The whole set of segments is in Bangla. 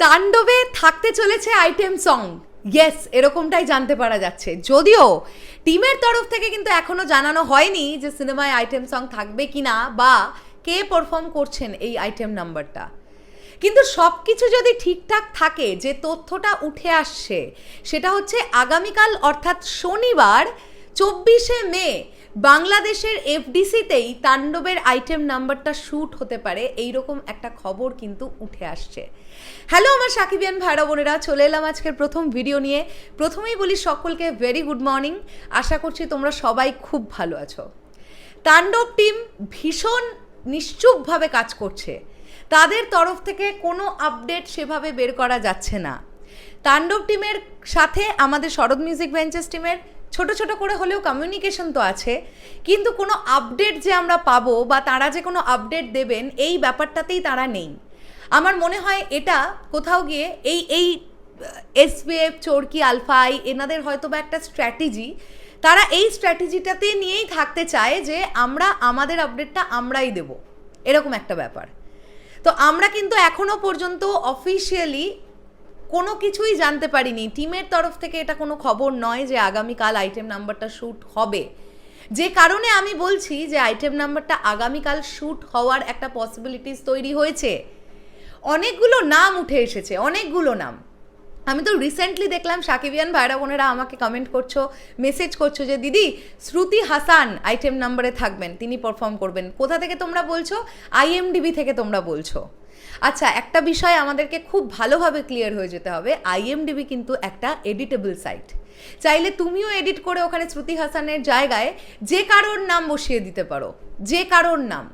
তাণ্ডবে থাকতে চলেছে আইটেম সং। ইয়েস এরকমটাই জানতে পারা যাচ্ছে। যদিও টিমের তরফ থেকে কিন্তু এখনও জানানো হয়নি যে সিনেমায় আইটেম সং থাকবে কি না বা কে পারফর্ম করছেন এই আইটেম নাম্বারটা। কিন্তু সব কিছু যদি ঠিকঠাক থাকে, যে তথ্যটা উঠে আসছে, সেটা হচ্ছে আগামীকাল অর্থাৎ শনিবার চব্বিশে মে বাংলাদেশের এফডিসিতেই তাণ্ডবের আইটেম নাম্বারটা শ্যুট হতে পারে, এইরকম একটা খবর কিন্তু উঠে আসছে। হ্যালো, আমার সাকিবিয়ান ভাইরা বোনেরা, চলে এলাম আজকের প্রথম ভিডিও নিয়ে। প্রথমেই বলি সকলকে ভেরি গুড মর্নিং আশা করছি তোমরা সবাই খুব ভালো আছো। তাণ্ডব টিম ভীষণ নিশ্চুপভাবে কাজ করছে। তাদের তরফ থেকে কোনো আপডেট সেভাবে বের করা যাচ্ছে না। তাণ্ডব টিমের সাথে আমাদের শরৎ মিউজিক ভেঞ্চার্স টিমের ছোট ছোট করে হলেও কমিউনিকেশন তো আছে। কিন্তু কোনো আপডেট যে আমরা পাবো বা তারা যে কোনো আপডেট দেবেন, এই ব্যাপারটাতেই তারা নেই। আমার মনে হয় এটা কোথাও গিয়ে এই এই এসবিএফ চোরকি আলফাই এনাদের হয়তো বা একটা স্ট্র্যাটেজি তারা এই স্ট্র্যাটেজিটাতে নিয়েই থাকতে চায় যে আমরা, আমাদের আপডেটটা আমরাই দেব। এরকম একটা ব্যাপার। তো আমরা কিন্তু এখনও পর্যন্ত অফিসিয়ালি কোনো কিছুই জানতে পারিনি। টিমের তরফ থেকে এটা কোনো খবর নয় যে আগামীকাল আইটেম নাম্বারটা শ্যুট হবে। যে কারণে আমি বলছি যে আইটেম নাম্বারটা আগামীকাল শ্যুট হওয়ার একটা পসিবিলিটিস তৈরি হয়েছে। অনেকগুলো নাম উঠে এসেছে, অনেকগুলো নাম। আমি তো রিসেন্টলি দেখলাম সাকিবিয়ান ভাইরা বোনেরা আমাকে কমেন্ট করছ মেসেজ করছ যে, দিদি, শ্রুতি হাসান আইটেম নাম্বারে থাকবেন, তিনি পারফর্ম করবেন। কোথা থেকে তোমরা বলছো? আইএমডিবি থেকে তোমরা বলছো। আচ্ছা একটা বিষয় আমাদেরকে খুব ভালোভাবে ক্লিয়ার হয়ে যেতে হবে আইএমডিবি কিন্তু একটা এডিটেবল সাইট চাইলে তুমিও এডিট করে ওখানে শ্রুতি হাসানের জায়গায় যে কারোর নাম বসিয়ে দিতে পারো, যে কারোর নাম।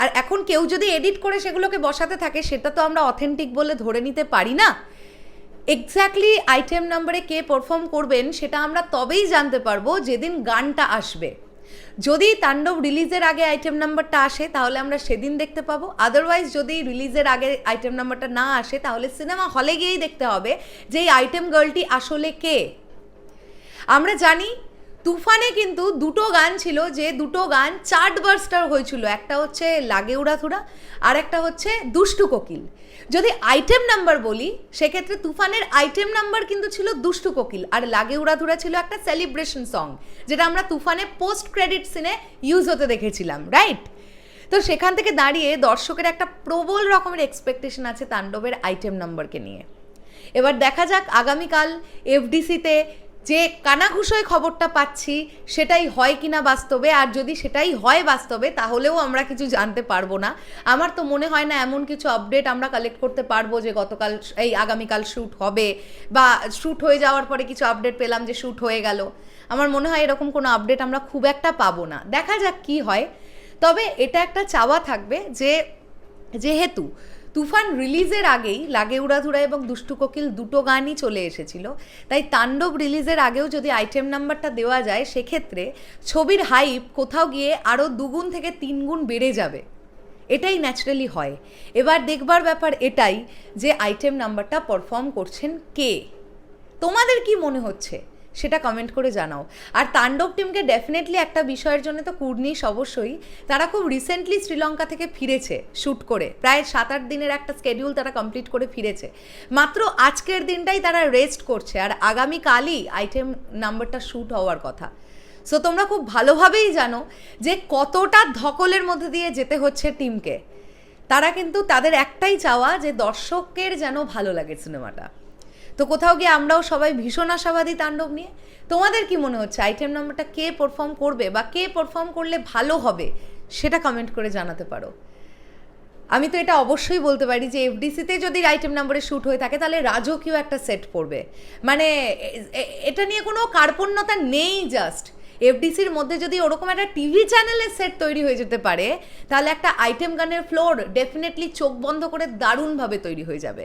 আর এখন কেউ যদি এডিট করে সেগুলোকে বসাতে থাকে, সেটা তো আমরা অথেন্টিক বলে ধরে নিতে পারি না। এক্স্যাক্টলি আইটেম নাম্বারে কে পারফর্ম করবেন, সেটা আমরা তবেই জানতে পারব যেদিন গানটা আসবে। যদি তাণ্ডব রিলিজের আগে আইটেম নাম্বারটা আসে, তাহলে আমরা সেদিন দেখতে পাবো। আদারওয়াইজ যদি রিলিজের আগে আইটেম নাম্বারটা না আসে, তাহলে সিনেমা হলে গিয়েই দেখতে হবে যে এই আইটেম গার্লটি আসলে কে। আমরা জানি তুফানে কিন্তু দুটো গান ছিল, যে দুটো গান চার্ট বার্স্টার হয়েছিল। একটা হচ্ছে লাগে উড়াথুরা আর একটা হচ্ছে দুষ্টু কোকিল। যদি আইটেম নাম্বার বলি, সেক্ষেত্রে তুফানের আইটেম নাম্বার কিন্তু ছিল দুষ্টু কোকিল, আর লাগে উড়াধুরা ছিল একটা সেলিব্রেশন সং যেটা আমরা তুফানে পোস্ট ক্রেডিট সিনে ইউজ হতে দেখেছিলাম রাইট তো সেখান থেকে দাঁড়িয়ে দর্শকের একটা প্রবল রকমের এক্সপেকটেশন আছে তাণ্ডবের আইটেম নাম্বারকে নিয়ে। এবার দেখা যাক আগামীকাল এফডিসিতে যে কানাঘুষোয় খবরটা পাচ্ছি, সেটাই হয় কিনা বাস্তবে? আর যদি সেটাই হয় বাস্তবে, তাহলেও আমরা কিছু জানতে পারব না। আমার তো মনে হয় না এমন কিছু আপডেট আমরা কালেক্ট করতে পারব যে গতকাল এই আগামীকাল শ্যুট হবে বা শ্যুট হয়ে যাওয়ার পরে কিছু আপডেট পেলাম যে শ্যুট হয়ে গেল। আমার মনে হয় এরকম কোনো আপডেট আমরা খুব একটা পাবো না। দেখা যাক কি হয়। তবে এটা একটা চাওয়া থাকবে যে, যেহেতু তুফান রিলিজের আগেই লাগে উড়াধুরা এবং দুষ্টু কোকিল দুটো গানই চলে এসেছিল। তাই তাণ্ডব রিলিজের আগেও যদি আইটেম নাম্বারটা দেওয়া যায়, সেক্ষেত্রে ছবির হাইপ কোথাও গিয়ে আরও দুগুণ থেকে তিনগুণ বেড়ে যাবে। এটাই ন্যাচারালি হয়। এবার দেখবার ব্যাপার এটাই যে আইটেম নাম্বারটা পারফর্ম করছেন কে? তোমাদের কি মনে হচ্ছে? সেটা কমেন্ট করে জানাও। আর তাণ্ডব টিমকে ডেফিনেটলি একটা বিষয়ের জন্য তো কুর্নিশ অবশ্যই। তারা খুব রিসেন্টলি শ্রীলঙ্কা থেকে ফিরেছে শ্যুট করে। প্রায় সাত আট দিনের একটা স্কেডিউল তারা কমপ্লিট করে ফিরেছে। মাত্র আজকের দিনটাই তারা রেস্ট করছে। আর আগামীকালই আইটেম নাম্বারটা শ্যুট হওয়ার কথা। সো তোমরা খুব ভালোভাবেই জানো যে কতটা ধকলের মধ্যে দিয়ে যেতে হচ্ছে টিমকে তারা কিন্তু তাদের একটাই চাওয়া যে দর্শকের যেন ভালো লাগে সিনেমাটা তো কোথাও গিয়ে আমরাও সবাই ভীষণ আশাবাদী তাণ্ডব নিয়ে। তোমাদের কি মনে হচ্ছে? আইটেম নাম্বারটা কে পারফর্ম করবে বা কে পারফর্ম করলে ভালো হবে সেটা কমেন্ট করে জানাতে পারো। আমি তো এটা অবশ্যই বলতে পারি যে এফডিসিতে যদি আইটেম নাম্বারে শ্যুট হয়ে থাকে, তাহলে রাজকীয় একটা সেট পড়বে। মানে এটা নিয়ে কোনো কার্পণ্যতা নেই জাস্ট এফডিসির মধ্যে যদি ওরকম একটা টিভি চ্যানেলের সেট তৈরি হয়ে যেতে পারে, তাহলে একটা আইটেম গানের ফ্লোর ডেফিনেটলি চোখ বন্ধ করে দারুণভাবে তৈরি হয়ে যাবে।